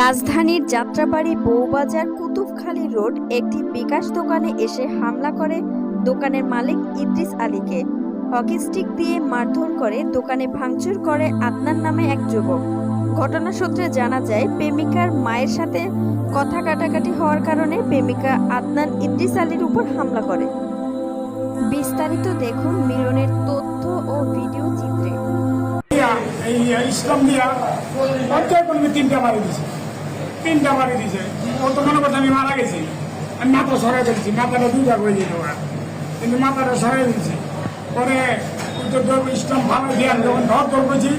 রাজধানীর যাত্রাবাড়ি বউবাজার কুতুবখালী রোড একটি বিকাশ দোকানে এসে হামলা করে দোকানের মালিক ইদ্রিস আলীকে। হকি স্টিক দিয়ে মারধর করে দোকানে ভাঙচুর করে আদনান নামে এক যুবক। ঘটনা সূত্রে জানা যায়, প্রেমিকার মায়ের সাথে কথা কাটাকাটি হওয়ার কারণে প্রেমিকা আদনান ইদ্রিস আলীর উপর হামলা করে। বিস্তারিত দেখুন মিলনের তথ্য ও ভিডিও চিত্রে। এই ইসলাম দিয়া পঞ্চায়েত কর্মী তিনটা মারি দিছে। তিনটা মারি দিছে। ও মনে করছে আমি মারা গেছি। আমি মাথা সরাই দিচ্ছি মাথাটা দুইটা করে দিল ওরা। কিন্তু মাথাটা সরাই দিচ্ছি পরে ইসলাম ভালো দিয়া যখন ধর ধর করছি,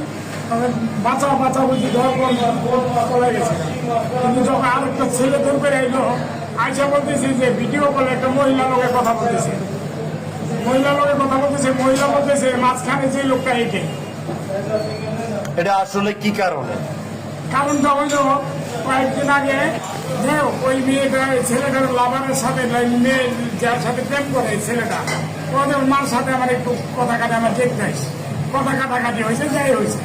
তখন বাঁচা বাঁচা বলছি, ধর চলে গেছে। কিন্তু যখন আরেকটা ছেলে ধর করে এলো আইসা বলতেছে যে ভিডিও কলে একটা মহিলা লোকের কথা বলতেছে। মহিলা লোকের কথা বলতেছে, মহিলা বলতেছে, মাঝখানে যে লোকটা এটে এটা আসলে কি কারণে? কয়েকদিন আগে ওই মেয়েটা ছেলেটার লাভারের সাথে মেয়ে, যার সাথে প্রেম করে ছেলেটা, ওদের মার সাথে আমার একটু কথা কাটা আমার দেখতে হয়েছে কথা কাটাকাটি হয়েছে, যাই হয়েছে।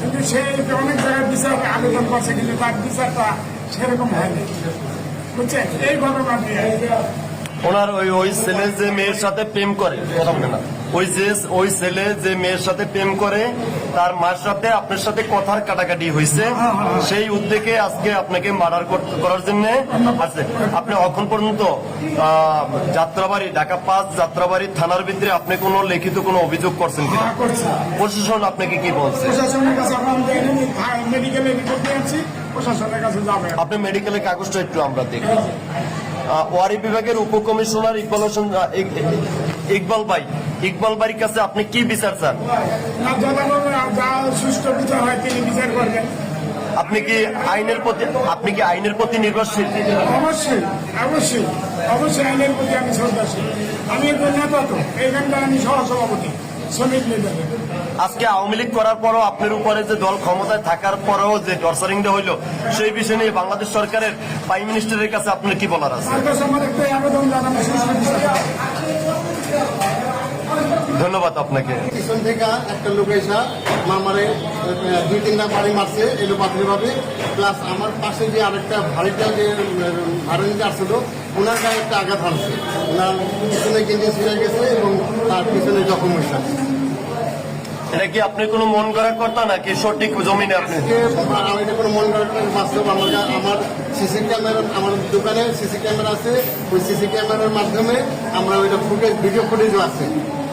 কিন্তু সে অনেক জায়গায় বিচার, আবেদন করছে, কিন্তু তার বিচারটা সেরকম হয়নি। বুঝছেন? এই ঘটনা ওনার ওই ওই ছেলে যে মেয়ের সাথে প্রেম করে কথা বলে না। ওই যে ওই ছেলে যে মেয়ের সাথে প্রেম করে তার মার সাথে আপনার সাথে কথার কাটাকাটি হয়েছে সেই উদ্যোগে আজকে আপনাকে মার্ডার করার জন্য আছে। আপনি এখন পর্যন্ত যাত্রাবাড়ি ঢাকা পাঁচ যাত্রাবাড়ি থানার ভিতরে আপনি কোনো লিখিত কোনো অভিযোগ করছেন কিনা? হ্যাঁ, প্রশাসন আপনাকে কি বলছে? প্রশাসনের কাছে আমরা মেডিকেলে রিপোর্ট দিয়েছি। প্রশাসনের কাছে যাবে। আপনি মেডিকেলের কাগজটা একটু আমরা দেখি। ওয়ারি বিভাগের উপকমিশনার ইকবাল হোসেন ইকবাল ভাই ইকবাল ভাইয়ের কাছে আপনি কি বিচার চান? না জনগণ যা সুষ্ঠু বিচার হয় তিনি বিচার করবেন। আপনি কি আইনের প্রতি আপনি কি আইনের প্রতি নির্ভরশীল? অবশ্যই অবশ্যই অবশ্যই আইনের প্রতি আমি শ্রদ্ধাশীল। আমি একজন নেতা তো এইখানকার আমি সহসভাপতি। শ্রমিক আজকে আওয়ামী লীগ করার পরও আপনার উপরে যে দল ক্ষমতায় থাকার পরেও যে টর্চারিংটা হইল সেই বিষয় নিয়ে বাংলাদেশ সরকারের প্রাইম মিনিস্টারের কাছে আপনার কি বলার আছে? আমার একটা আবেদন ধন্যবাদ আপনাকে। পিছন থেকে একটা লোক এসা মামারে দুই তিনটা বাড়ি মারছে এলো পাত্রে ভাবে প্লাস আমার পাশে যে আরেকটা ভাড়িটা যে ভাড়া নিতে আসছিল ওনার গায়ে একটা আঘাত হানছে। ওনার পিছনে গেঞ্জে ছিঁড়ে গেছে এবং তার পিছনে জখম হয়েছে। এটা কি আপনি কোনো মন গড়া কর্তা নাকি সঠিক জমিনে আপনি? আজকে আমি এটা কোনো মন করার বাস্তব আমার গা- আমার সিসি ক্যামেরা আমার দোকানে সিসি ক্যামেরা আছে। ওই সিসি ক্যামেরার মাধ্যমে আমরা ওইটা ফুটেজ ভিডিও ফুটেজও আছে।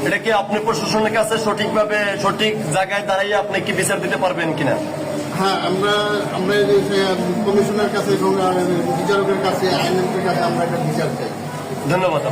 এটা কি আপনি প্রশাসনের কাছে সঠিকভাবে সঠিক জায়গায় দাঁড়িয়ে আপনি কি বিচার দিতে পারবেন কিনা? হ্যাঁ আমরা আমরা কমিশনের কাছে এবং বিচারকের কাছে আইনের কাছে আমরা একটা বিচার চাই। ধন্যবাদ